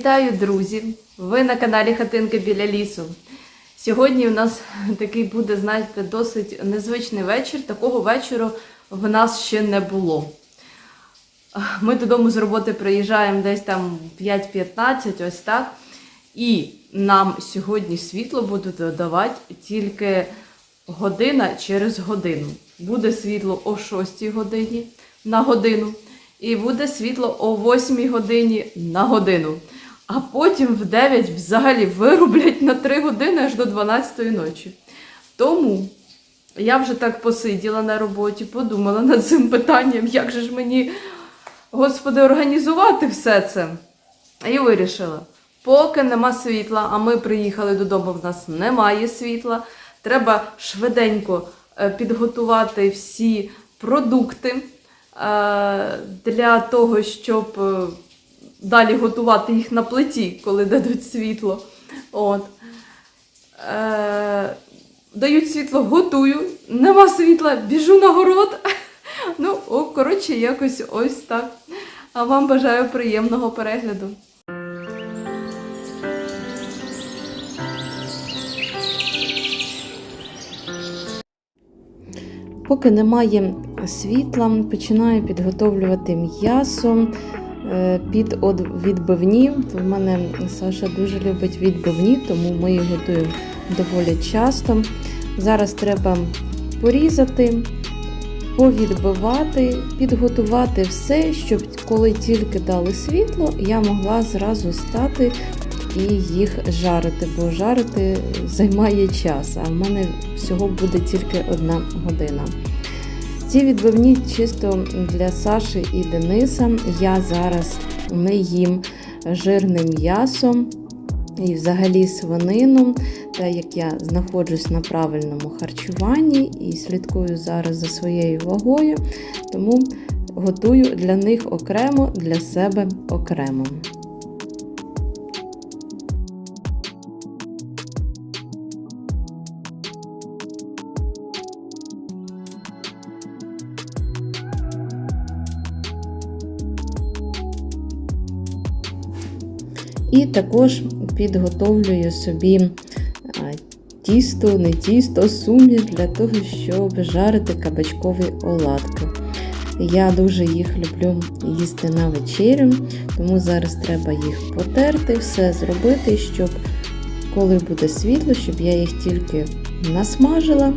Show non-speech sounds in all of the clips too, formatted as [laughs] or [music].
Вітаю, друзі! Ви на каналі Хатинки біля лісу. Сьогодні у нас такий буде, знаєте, досить незвичний вечір. Такого вечора в нас ще не було. Ми додому з роботи приїжджаємо десь там 5.15, ось так. І нам сьогодні світло будуть додавати тільки година через годину. Буде світло о 6 годині на годину, і буде світло о 8 годині на годину. А потім в 9 взагалі вирублять на 3 години аж до 12 ночі. Тому я вже так посиділа на роботі, подумала над цим питанням, як же ж мені, господи, організувати все це. І вирішила, поки нема світла, а ми приїхали додому, в нас немає світла. Треба швиденько е, підготувати всі продукти е, для того, щоб е, далі готувати їх на плиті, коли дадуть світло. От. Е, дають світло, готую. Нема світла, біжу на город. Ну, о, коротше, якось ось так. А вам бажаю приємного перегляду. Поки немає світла, починаю підготовлювати м'ясо під од- відбивні. В мене Саша дуже любить відбивні, тому ми їх готуємо доволі часто. Зараз треба порізати, повідбивати, підготувати все, щоб коли тільки дали світло, я могла зразу стати і їх жарити, бо жарити займає час, а в мене всього буде тільки одна година. Ці відбивні чисто для Саші і Дениса. Я зараз не їм жирне м'ясо і взагалі свинину, так як я знаходжусь на правильному харчуванні і слідкую зараз за своєю вагою, тому готую для них окремо, для себе окремо. І також підготовлюю собі тісто, не тісто, суміш для того, щоб жарити кабачкові оладки. Я дуже їх люблю їсти на вечерю, тому зараз треба їх потерти, все зробити, щоб коли буде світло, щоб я їх тільки насмажила.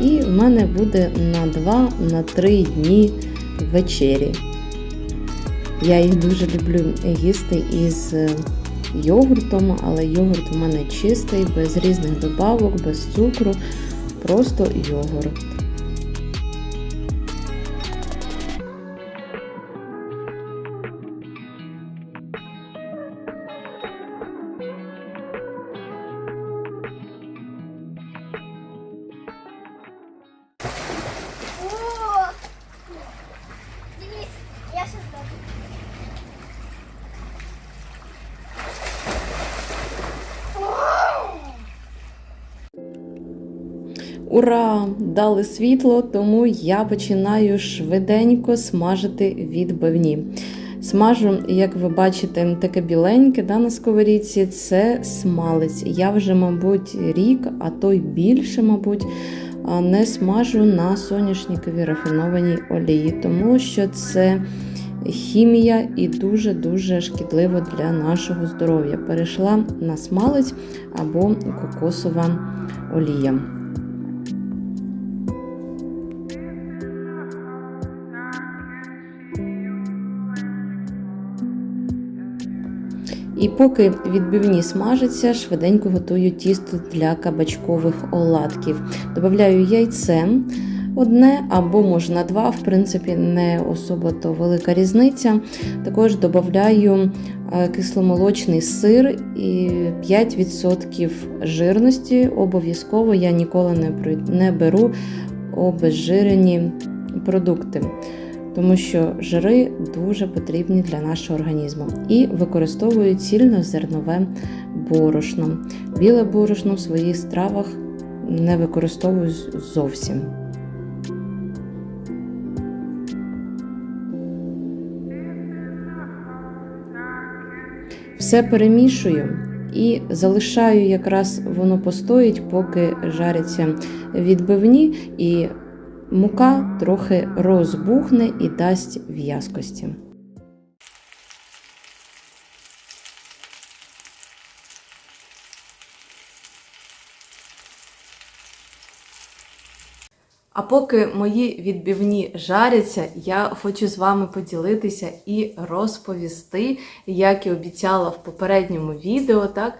І в мене буде на 2-3 дні вечері. Я їх дуже люблю їсти із е, йогуртом, але йогурт у мене чистий, без різних добавок, без цукру, просто йогурт. Я сейчас. Ура! Дали світло, тому я починаю швиденько смажити відбивні. Смажу, як ви бачите, таке біленьке да, на сковорідці це смалець. Я вже, мабуть, рік, а то й більше, мабуть, не смажу на соняшниковій рафінованій олії, тому що це хімія і дуже-дуже шкідливо для нашого здоров'я. Перейшла на смалець або кокосова олія. І поки відбивні смажаться, швиденько готую тісто для кабачкових оладків. Добавляю яйце одне або можна два, в принципі, не особо то велика різниця. Також додаю е, кисломолочний сир і 5% жирності. Обов'язково я ніколи не беру обезжирені продукти тому що жири дуже потрібні для нашого організму. І використовую цільнозернове борошно. Біле борошно в своїх стравах не використовую зовсім. Все перемішую і залишаю якраз воно постоїть, поки жаряться відбивні, і мука трохи розбухне і дасть в'язкості. А поки мої відбивні жаряться, я хочу з вами поділитися і розповісти, як і обіцяла в попередньому відео, так,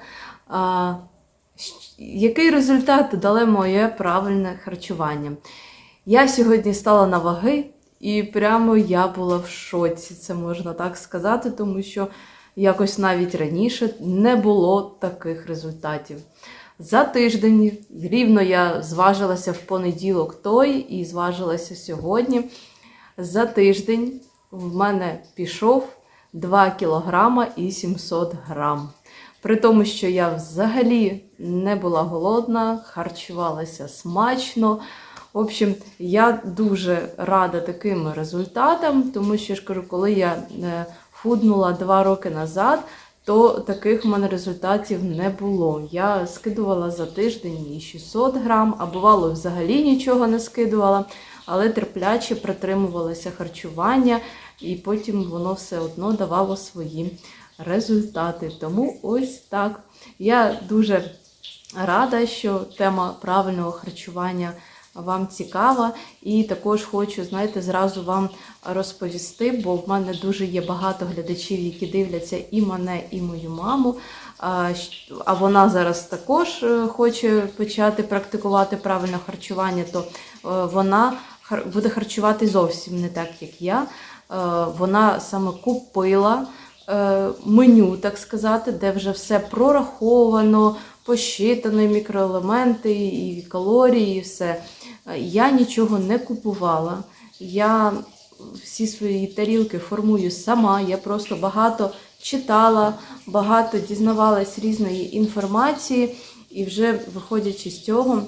а, який результат дало моє правильне харчування. Я сьогодні стала на ваги, і прямо я була в шоці, це можна так сказати, тому що якось навіть раніше не було таких результатів. За тиждень рівно я зважилася в понеділок той і зважилася сьогодні. За тиждень в мене пішов 2 кілограма і 700 грам. При тому, що я взагалі не була голодна, харчувалася смачно. В общем, я дуже рада таким результатам, тому що ж кажу, коли я е, худнула 2 роки назад, то таких в мене результатів не було. Я скидувала за тиждень і 600 грам, а бувало взагалі нічого не скидувала, але терпляче притримувалася харчування, і потім воно все одно давало свої результати. Тому ось так. Я дуже рада, що тема правильного харчування вам цікава. І також хочу, знаєте, зразу вам розповісти, бо в мене дуже є багато глядачів, які дивляться і мене, і мою маму. А вона зараз також е, хоче почати практикувати правильне харчування, то е, вона буде харчувати зовсім не так, як я. Е, Вона саме купила меню, так сказати, де вже все прораховано, посчитано, мікроелементи, і калорії, і все. Е, Я нічого не купувала. Я всі свої тарілки формую сама. Я просто багато читала, багато дізнавалась різної інформації, і вже виходячи з цього,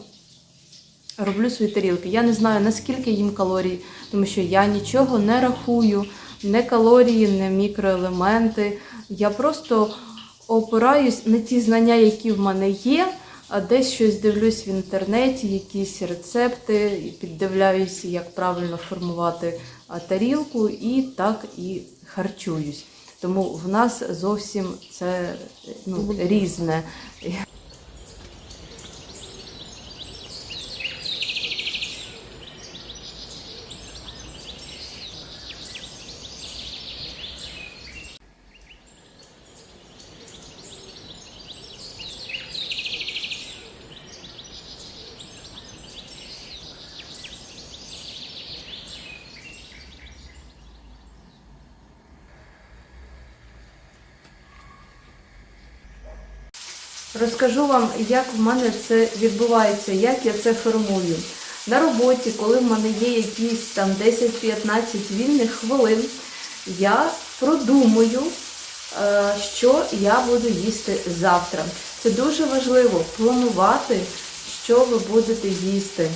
роблю свої тарілки. Я не знаю, наскільки їм калорій, тому що я нічого не рахую, не калорії, не мікроелементи. Я просто опираюсь на ті знання, які в мене є. А десь щось дивлюсь в інтернеті, якісь рецепти, і піддивляюся, як правильно формувати тарілку, і так і харчуюсь. Тому в нас зовсім це ну, різне. Розкажу вам, як в мене це відбувається, як я це формую. На роботі, коли в мене є якісь там 10-15 вільних хвилин, я продумую, е, що я буду їсти завтра. Це дуже важливо планувати, що ви будете їсти.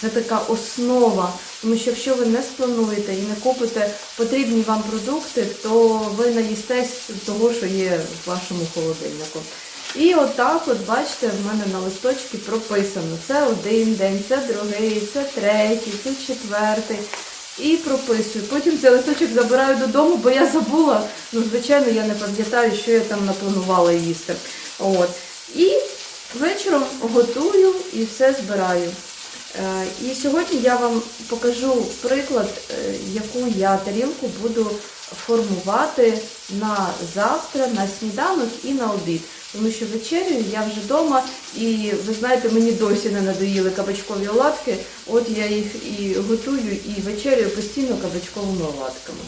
Це така основа, тому що якщо ви не сплануєте і не купите потрібні вам продукти, то ви наїстесь того, що є в вашому холодильнику. І отак, от бачите, в мене на листочці прописано. Це один день, це другий, це третій, це четвертий. І прописую. Потім цей листочок забираю додому, бо я забула. Ну, звичайно, я не пам'ятаю, що я там напланувала їсти. От. І вечором готую і все збираю. Е, І сьогодні я вам покажу приклад, е, яку я тарілку буду формувати на завтра, на сніданок і на обід. Тому що вечерю я вже вдома, і ви знаєте, мені досі не надоїли кабачкові оладки. От я їх і готую, і вечерю постійно кабачковими оладками.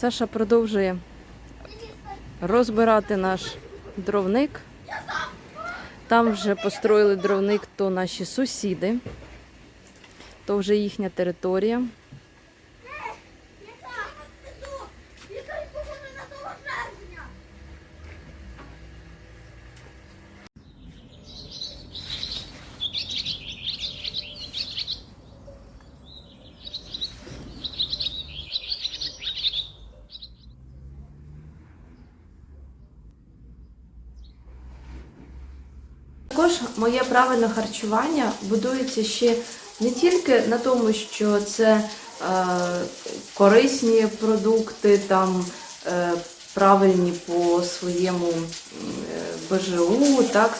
Саша продовжує розбирати наш дровник. Там вже построїли дровник то наші сусіди, то вже їхня територія. Також моє правильне харчування будується ще не тільки на тому, що це е, корисні продукти, там е, правильні по своєму е, БЖУ, так,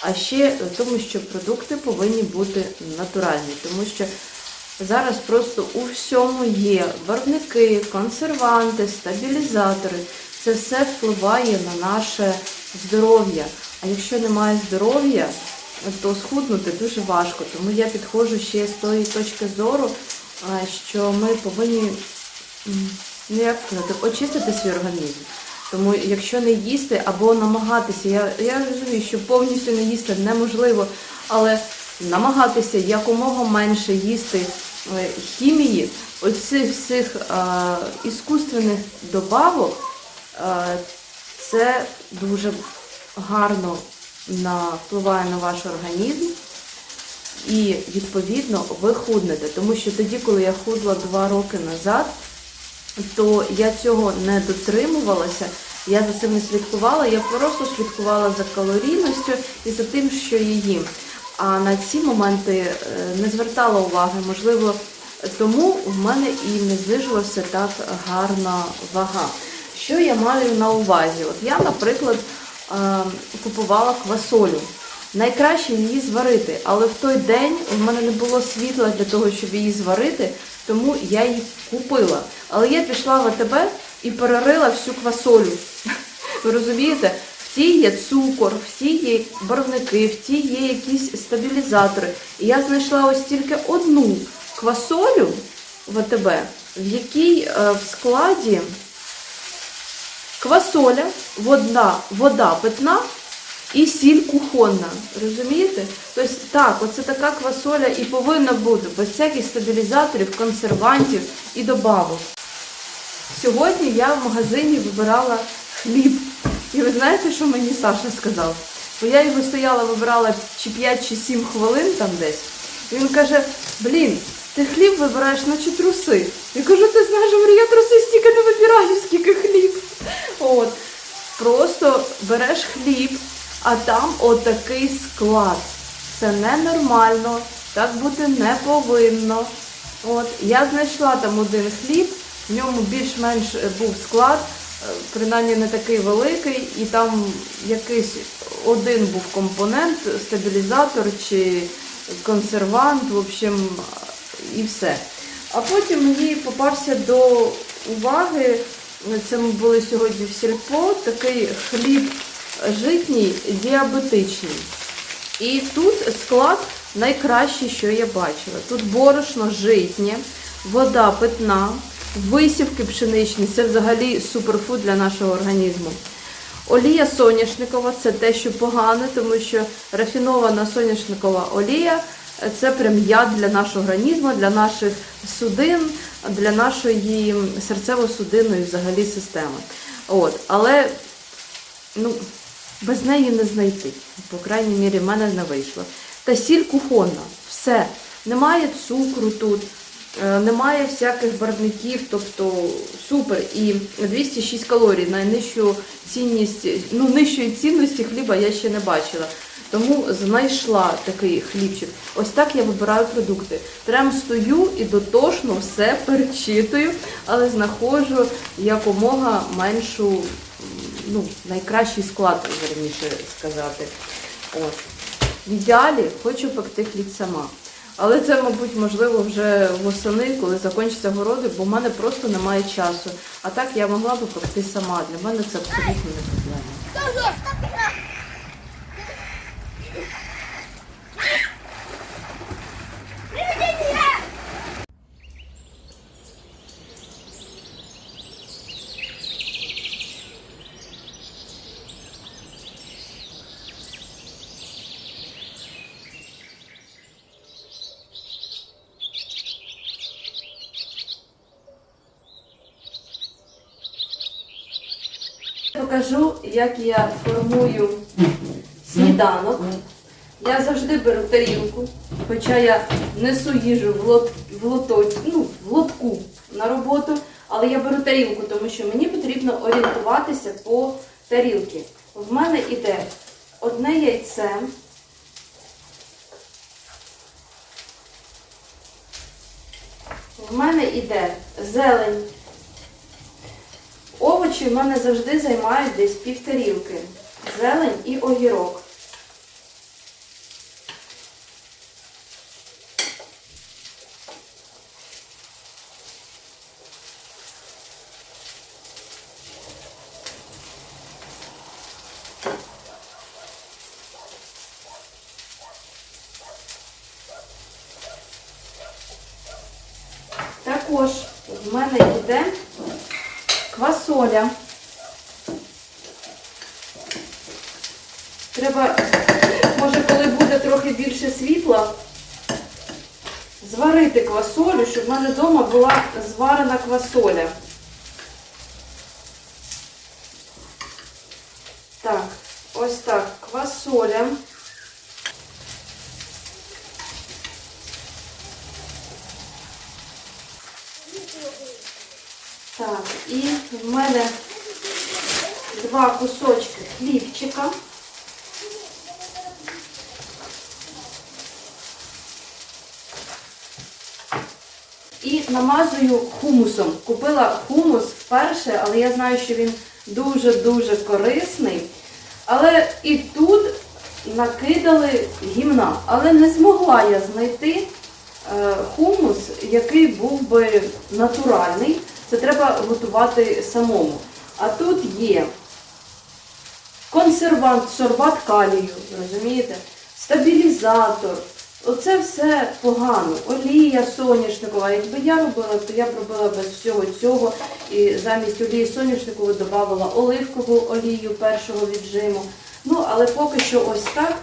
а ще тому, що продукти повинні бути натуральні, тому що зараз просто у всьому є барвники, консерванти, стабілізатори. Це все впливає на наше здоров'я. А якщо немає здоров'я, то схуднути дуже важко. Тому я підходжу ще з тої точки зору, що ми повинні ну як сказати, очистити свій організм. Тому якщо не їсти або намагатися, я, я розумію, що повністю не їсти неможливо, але намагатися якомога менше їсти е, хімії, оцих всіх е, іскусственних добавок, е, це дуже гарно впливає на ваш організм. І відповідно ви худнете. Тому що тоді, коли я худла два роки назад, то я цього не дотримувалася. Я за цим не слідкувала, я просто слідкувала за калорійністю і за тим, що я їм. А на ці моменти е, не звертала уваги. Можливо, тому в мене і не знижувалася так гарна вага. Що я маю на увазі? От я, наприклад, купувала квасолю. Найкраще її зварити, але в той день в мене не було світла для того, щоб її зварити, тому я її купила. Але я пішла в АТБ і перерила всю квасолю. [laughs] Ви розумієте? В тій є цукор, в тій є барвники, в тій є якісь стабілізатори. І я знайшла ось тільки одну квасолю в АТБ, в якій е, в складі квасоля, вода, вода питна і сіль кухонна. Розумієте? Тобто так, оце така квасоля і повинна бути без всяких стабілізаторів, консервантів і добавок. Сьогодні я в магазині вибирала хліб. І ви знаєте, що мені Саша сказав? Бо я його стояла, вибирала чи 5 чи 7 хвилин там десь. І він каже: блін, ти хліб вибираєш, наче труси. Я кажу, ти знаєш, я труси стільки не вибираю, скільки хліб. От. Просто береш хліб, а там отакий склад. Це ненормально, так бути не повинно. От, я знайшла там один хліб, в ньому більш-менш е, був склад, е, принаймні не такий великий, і там якийсь один був компонент, стабілізатор чи консервант, в общем, і все. А потім мені попався до уваги, це ми були сьогодні в сільпо, такий хліб житній діабетичний. І тут склад найкращий, що я бачила. Тут борошно житнє, вода питна, висівки пшеничні це взагалі суперфуд для нашого організму. Олія соняшникова це те, що погане, тому що рафінована соняшникова олія це прям яд для нашого організму, для наших судин, для нашої серцево-судинної взагалі системи. От. Але ну, без неї не знайти. По крайній мірі, в мене не вийшло. Та сіль кухонна, все. Немає цукру тут, е, немає всяких барвників, тобто супер. І 206 калорій, найнижчу цінність, ну, нижчої цінності хліба я ще не бачила. Тому знайшла такий хлібчик. Ось так я вибираю продукти. Прям стою і дотошно все перечитую, але знаходжу якомога меншу, ну, найкращий склад, верніше сказати. От. В ідеалі хочу пекти хліб сама. Але це, мабуть, можливо вже восени, коли закінчаться городи, бо в мене просто немає часу. А так я могла би пекти сама. Для мене це абсолютно не проблема. Як я формую сніданок. Я завжди беру тарілку, хоча я несу їжу в, лот, в, лото, ну, в лотку на роботу, але я беру тарілку, тому що мені потрібно орієнтуватися по тарілці. В мене іде одне яйце. В мене йде зелень. Овочі в мене завжди займають десь півтарілки. Зелень і огірок. Також в мене йде квасоля. Треба, може, коли буде трохи більше світла, зварити квасолю, щоб в мене вдома була зварена квасоля. Так, ось так, квасоля. Так, і в мене два кусочки хлібчика. І намазую хумусом. Купила хумус вперше, але я знаю, що він дуже-дуже корисний. Але і тут накидали гімна. Але не змогла я знайти е, хумус, який був би натуральний. Це треба готувати самому. А тут є консервант, сорбат калію, розумієте? Стабілізатор. Оце все погано. Олія соняшникова. Якби я робила, то я б робила без всього цього. І замість олії соняшникової додавала оливкову олію першого віджиму. Ну, але поки що ось так.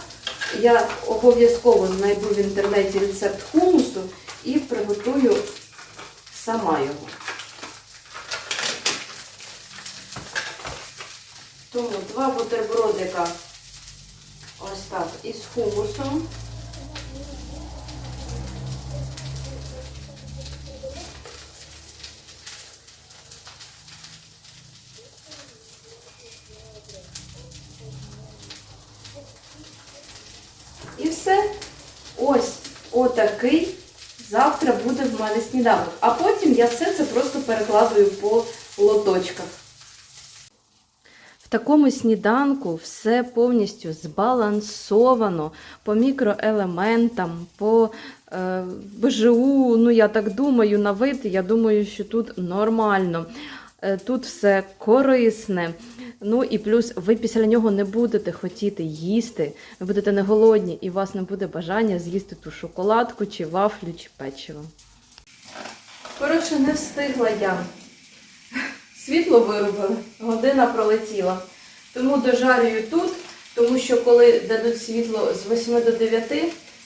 Я обов'язково знайду в інтернеті рецепт хумусу і приготую сама його. Тому два бутербродика ось так із хумусом. І все. Ось отакий завтра буде в мене сніданок. А потім я все це просто перекладую по лоточках. В такому сніданку все повністю збалансовано по мікроелементам, по е, БЖУ. Ну, я так думаю, на вид, я думаю, що тут нормально. Е, Тут все корисне. Ну і плюс ви після нього не будете хотіти їсти, ви будете не голодні, і у вас не буде бажання з'їсти ту шоколадку, чи вафлю, чи печиво. Коротше, не встигла я. Світло вирубили, година пролетіла. Тому дожарюю тут, тому що коли дадуть світло з 8 до 9,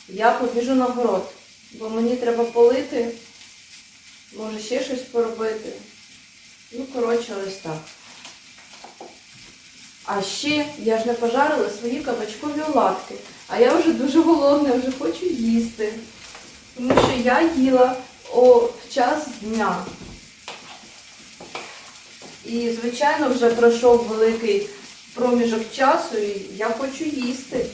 я побіжу на город. Бо мені треба полити, може ще щось поробити. Ну, коротше, ось так. А ще я ж не пожарила свої кабачкові оладки. А я вже дуже голодна, вже хочу їсти. Тому що я їла о, в час дня. І, звичайно, вже пройшов великий проміжок часу, і я хочу їсти.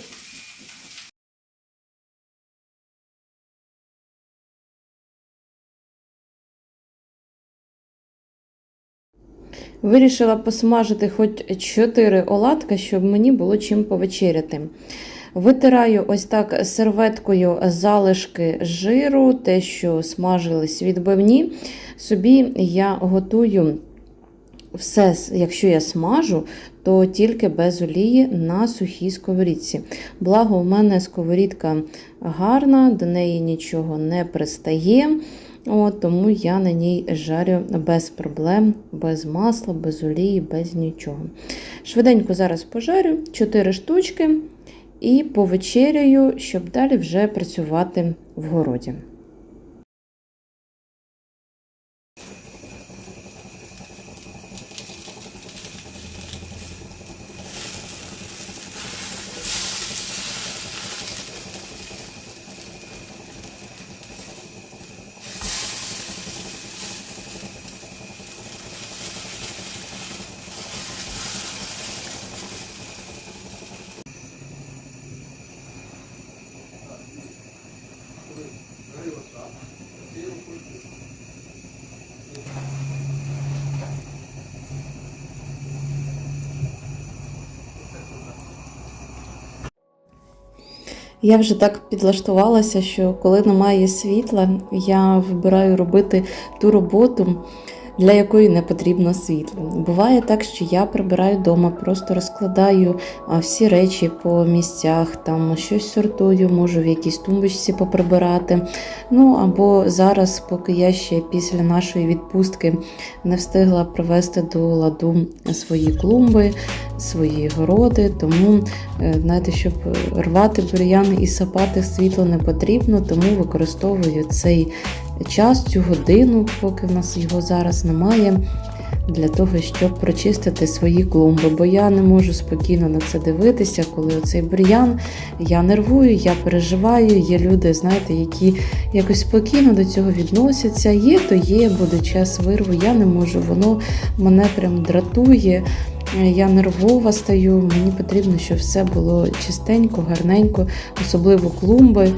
Вирішила посмажити хоч 4 оладка, щоб мені було чим повечеряти. Витираю ось так серветкою залишки жиру, те, що смажились відбивні. Собі я готую все, якщо я смажу, то тільки без олії на сухій сковорідці. Благо, у мене сковорідка гарна, до неї нічого не пристає. От, тому я на ній жарю без проблем, без масла, без олії, без нічого. Швиденько зараз пожарю 4 штучки і повечеряю, щоб далі вже працювати в городі. Я вже так підлаштувалася, що коли немає світла, я вибираю робити ту роботу, для якої не потрібно світло. Буває так, що я прибираю вдома, просто розкладаю всі речі по місцях, там щось сортую, можу в якійсь тумбочці поприбирати. Ну або зараз, поки я ще після нашої відпустки не встигла привести до ладу свої клумби, свої городи, тому Е, Знаєте, щоб рвати бур'яни і сапати світло не потрібно, тому використовую цей час, цю годину, поки в нас його зараз немає, для того, щоб прочистити свої клумби. Бо я не можу спокійно на це дивитися, коли оцей бур'ян я нервую, я переживаю. Є люди, знаєте, які якось спокійно до цього відносяться. Є, то є, буде час вирву. Я не можу, воно мене прям дратує. Я нервова стаю, мені потрібно, щоб все було чистенько, гарненько, особливо клумби.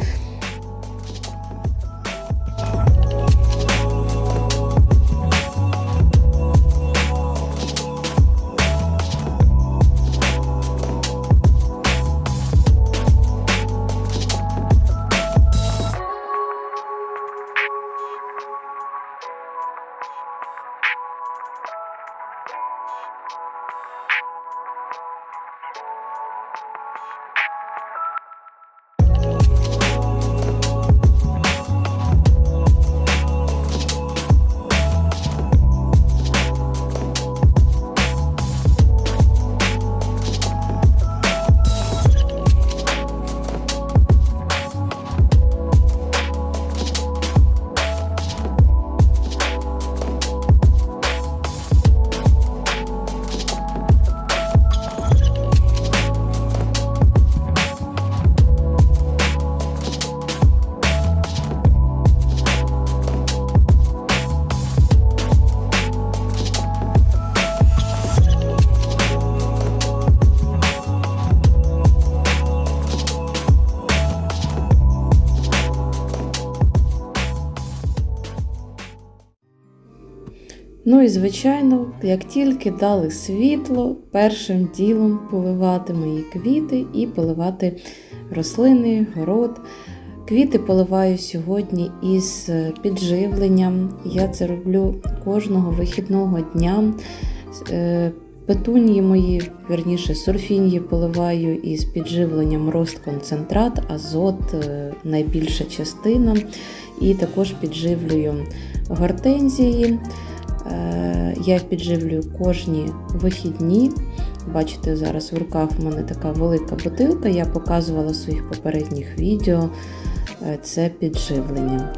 Ну і звичайно, як тільки дали світло, першим ділом поливати мої квіти і поливати рослини, город. Квіти поливаю сьогодні із підживленням. Я це роблю кожного вихідного дня. Е, Петунії мої, верніше, сурфінії поливаю із підживленням рост-концентрат, азот е, найбільша частина. І також підживлюю гортензії. Я підживлюю кожні вихідні. Бачите, зараз в руках в мене така велика бутилка. Я показувала своїх попередніх відео е, це підживлення.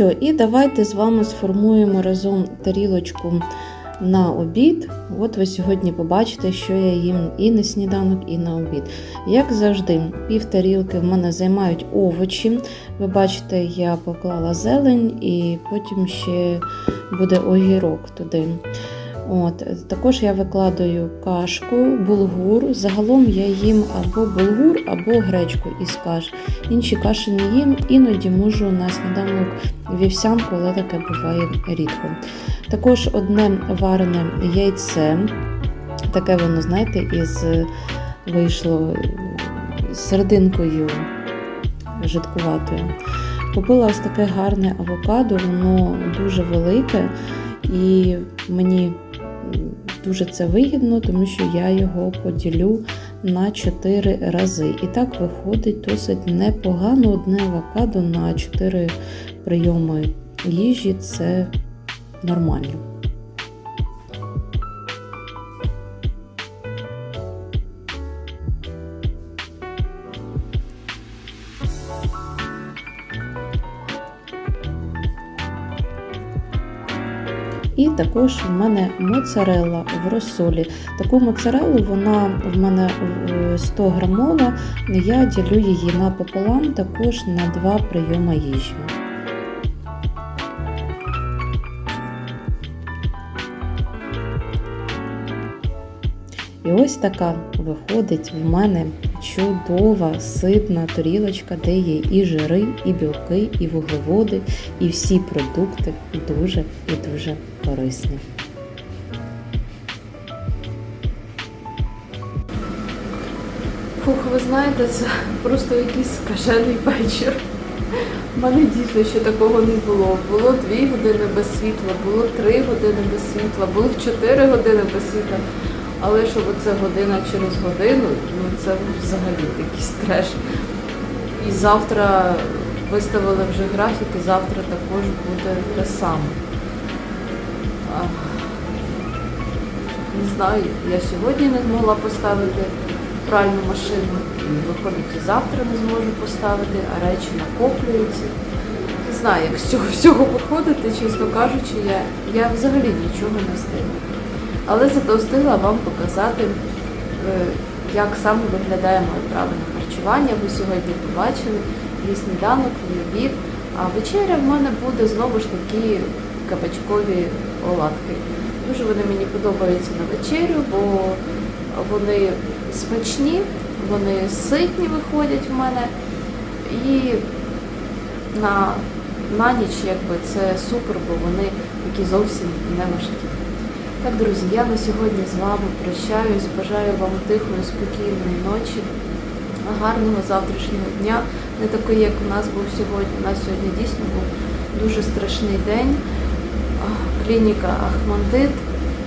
Що, і давайте з вами сформуємо разом тарілочку на обід. От ви сьогодні побачите, що я їм і на сніданок, і на обід. Як завжди, пів тарілки в мене займають овочі. Ви бачите, я поклала зелень і потім ще буде огірок туди. От, також я викладаю кашку, булгур. Загалом я їм або булгур, або гречку із каш. Інші каші не їм, іноді можу на сніданок вівсянку, але таке буває рідко. Також одне варене яйце. Таке воно, знаєте, із вийшло серединкою жидкуватою. Купила ось таке гарне авокадо, воно дуже велике, і мені дуже це вигідно, тому що я його поділю на 4 рази. І так виходить досить непогано одне авокадо на 4 прийоми їжі це нормально. Також в мене моцарелла в розсолі. Таку моцарелу вона в мене е, 100 грамова. Я ділю її напополам також на два прийоми їжі. І ось така виходить в мене чудова, ситна тарілочка, де є і жири, і білки, і вуглеводи, і всі продукти дуже і дуже корисні. Фух, ви знаєте, це просто якийсь скажений вечір. У мене дійсно ще такого не було. Було дві години без світла, було три години без світла, було чотири години без світла. Але щоб оце година через годину, ну це взагалі якийсь треш. І завтра виставили вже графік, і завтра також буде те саме. Не знаю, я сьогодні не змогла поставити пральну машину. Виходить, завтра не зможу поставити, а речі накоплюються. Не знаю, як з цього всього виходити, чесно кажучи, я, я взагалі нічого не встигла. Але зато встигла вам показати, е, як саме виглядає моє правильне харчування. Ви сьогодні побачили мій сніданок, мій обід. А вечеря в мене буде знову ж таки кабачкові оладки. Дуже вони мені подобаються на вечерю, бо вони смачні, вони ситні виходять в мене. І на, на ніч якби це супер, бо вони такі зовсім не важкі. Так, друзі, я на сьогодні з вами прощаюсь. Бажаю вам тихої, спокійної ночі, гарного завтрашнього дня, не такий, як у нас був сьогодні. У нас сьогодні дійсно був дуже страшний день. Клініка Ахмандит.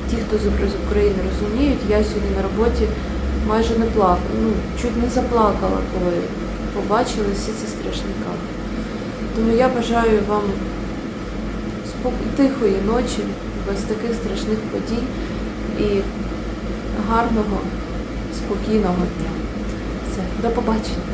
Ті, хто з України розуміють, я сьогодні на роботі майже не плакала, ну, чуть не заплакала, коли побачила всі ці страшні кадри. Тому я бажаю вам тихої ночі, без таких страшних подій і гарного, спокійного дня. Все, до побачення.